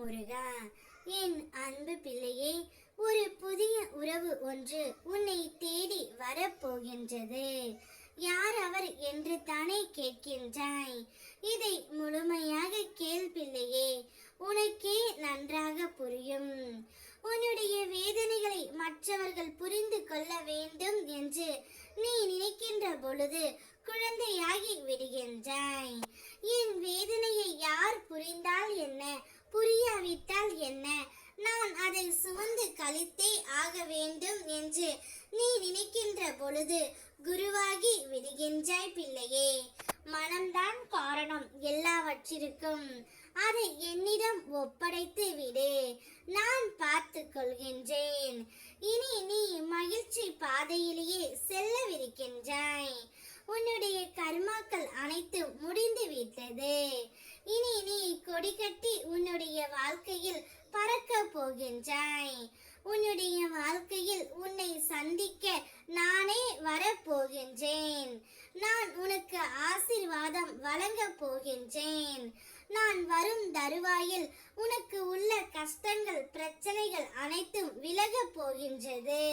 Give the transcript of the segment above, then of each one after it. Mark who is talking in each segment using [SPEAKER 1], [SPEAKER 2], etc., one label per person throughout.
[SPEAKER 1] முருகா என் அன்பு பிள்ளையே ஒரு புதிய உறவு ஒன்று உன்னை தேடி வரப்போகின்றது. யார் அவர் என்று தானே கேட்கின்றாய். இதை முழுமையாக கேள் பிள்ளையே உனக்கே நன்றாக புரியும். உன்னுடைய வேதனைகளை மற்றவர்கள் புரிந்து கொள்ள வேண்டும் என்று நீ நினைக்கின்ற பொழுது குழந்தையாகி விடுகின்றாய். என் வேதனையை யார் புரிந்தால் என்ன புரியாவிட்டால் என்ன நான் அதை அளித்தே ஆக வேண்டும் என்று நீ நினைக்கின்ற பொழுது குருவாகி விடுகின்றாய் பிள்ளையே. மனம்தான் காரணம் எல்லாவற்றிற்கும். அதை என்னிடம் ஒப்படைத்து விடு. நான் பார்த்து கொள்கின்றேன். இனி நீ மகிழ்ச்சி பாதையிலேயே செல்லவிருக்கின்றாய். உன்னுடைய கர்மாக்கள் அனைத்தும் முடிந்து விட்டது இனி நீ கொடி கட்டி உன்னுடைய வாழ்க்கை உன்னுடைய வாழ்க்கையில் உன்னை சந்திக்க நானே வரப்போகின்றேன். நான் உனக்கு ஆசிர்வாதம் வழங்கப் போகின்றேன். நான் வரும் தருவாயில் உனக்கு உள்ள கஷ்டங்கள் பிரச்சனைகள் அனைத்தும் விலகப் போகின்றது.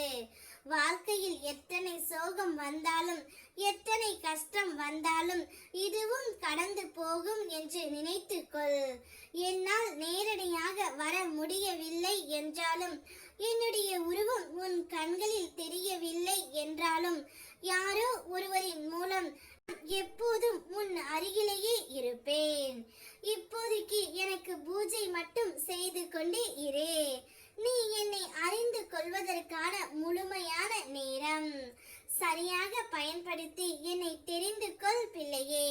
[SPEAKER 1] வாழ்க்கையில் எத்தனை சோகம் வந்தாலும் எத்தனை கஷ்டம் வந்தாலும் இதுவும் கடந்து போகும் என்று நினைத்துக்கொள். என்னால் நேரடியாக வர முடியவில்லை என்றாலும் என்னுடைய உருவம் உன் கண்களில் தெரியவில்லை என்றாலும் யாரோ ஒருவரின் மூலம் எப்போதும் உன் அருகிலேயே இருப்பேன். இப்போதைக்கு எனக்கு பூஜை மட்டும் செய்து கொண்டே இரு. நீ என்னை அறிந்து கொள்வதற்கான முழுமையான நேரம். சரியாக பயன்படுத்தி என்னை தெரிந்து கொள் பிள்ளையே.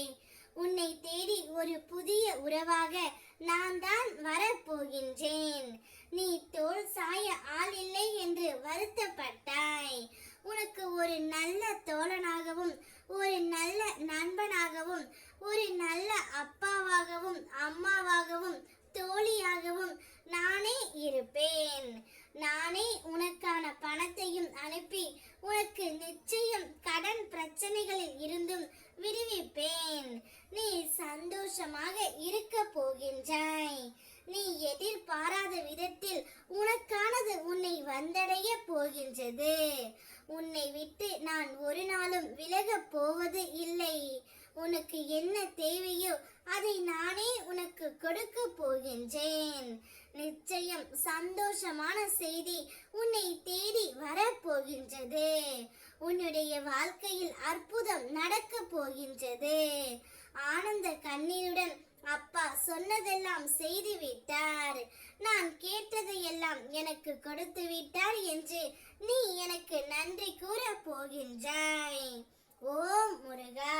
[SPEAKER 1] உன்னை தேடி ஒரு புதிய உறவாக நான் தான் வரப்போகின்றேன். நீ தோல் சாய ஆள் இல்லை என்று வருத்தப்பட்டாய். உனக்கு ஒரு நல்ல தோழனாகவும் ஒரு நல்ல நண்பனாகவும் ஒரு நல்ல அப்பாவாகவும் அம்மாவாகவும் தோழியாகவும் நானே இருப்பேன். நானே உனக்கான பணத்தையும் அனுப்பி உனக்கு நிச்சயம் கடன் பிரச்சனைகளில் இருந்தும் விடுவிப்பேன். நீ சந்தோஷமாக இருக்க போகின்றாய். எதிர்பாராத விதத்தில் உனக்கானது உன்னை வந்தடைய போகின்றது. உன்னை விட்டு நான் ஒரு நாளும் விலகப் போவது இல்லை. உனக்கு என்ன தேவையோ அதை நானே உனக்கு கொடுக்க போகின்றேன். நிச்சயம் சந்தோஷமான செய்தி உன்னை தேடி வரப்போகின்றது உன்னுடைய வாழ்க்கையில் அற்புதம் நடக்க போகின்றது. ஆனந்த கண்ணீருடன் அப்பா சொன்னதெல்லாம் செய்து விட்டார் நான் கேட்டதையெல்லாம் எனக்கு கொடுத்து விட்டார் என்று நீ எனக்கு நன்றி கூற போகின்றாய். ஓம் முருகா!